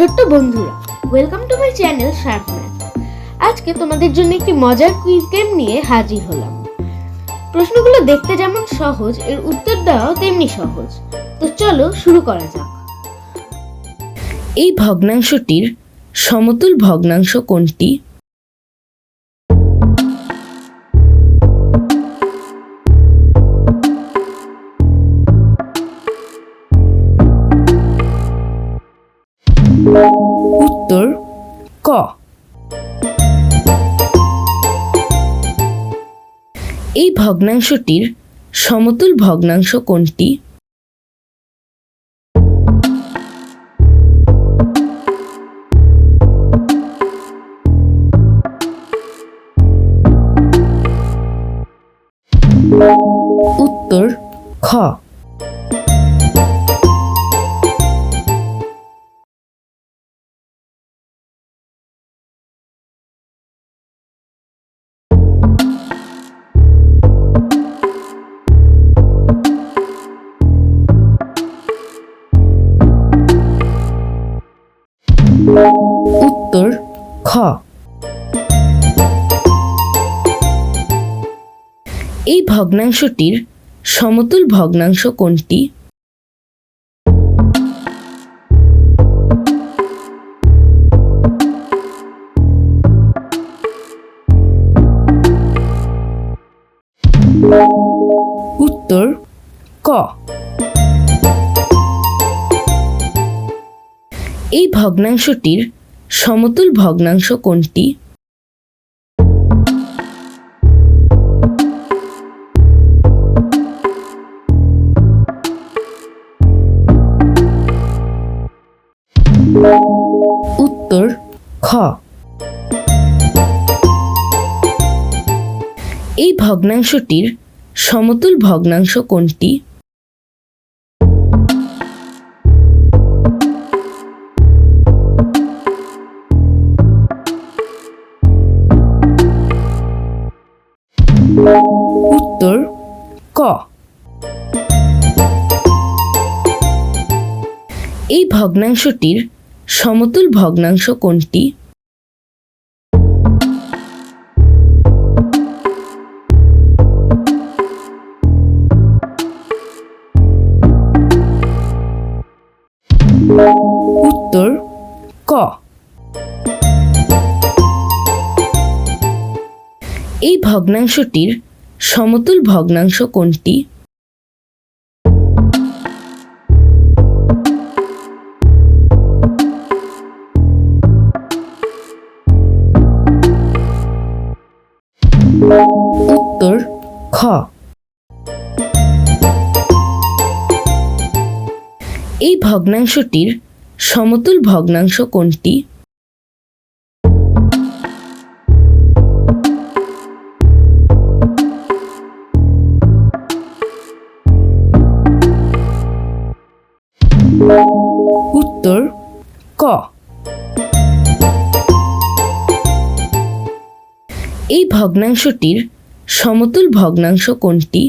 ছোট্ট বন্ধুরা welcome to my channel sharp math আজকে তোমাদের জন্য একটি মজার কুইজ গেম নিয়ে হাজির হলাম। প্রশ্নগুলো দেখতে যেমন সহজ, এর উত্তর দেওয়াও তেমনি সহজ। তো চলো শুরু করা যাক। এই ভগ্নাংশটির সমতুল ভগ্নাংশ কোনটি? উত্তর ক। এই ভগ্নাংশটির সমতুল ভগ্নাংশ কোনটি? উত্তর খ। উত্তর খ। এই ভগ্নাংশটির সমতুল ভগ্নাংশ কোনটি? উত্তর ক। এই ভগ্নাংশটির সমতুল ভগ্নাংশ কোনটি? উত্তর খ। এই ভগ্নাংশটির সমতুল ভগ্নাংশ কোনটি? উত্তর ক। এই ভগ্নাংশটির সমতুল ভগ্নাংশ কোনটি? উত্তর ক? এই ভগ্নাংশটির সমতুল ভগ্নাংশ কোনটি? উত্তর খ। এই ভগ্নাংশটির সমতুল ভগ্নাংশ কোনটি? উত্তর ক। এই ভগ্নাংশটির সমতুল ভগ্নাংশ কোনটি?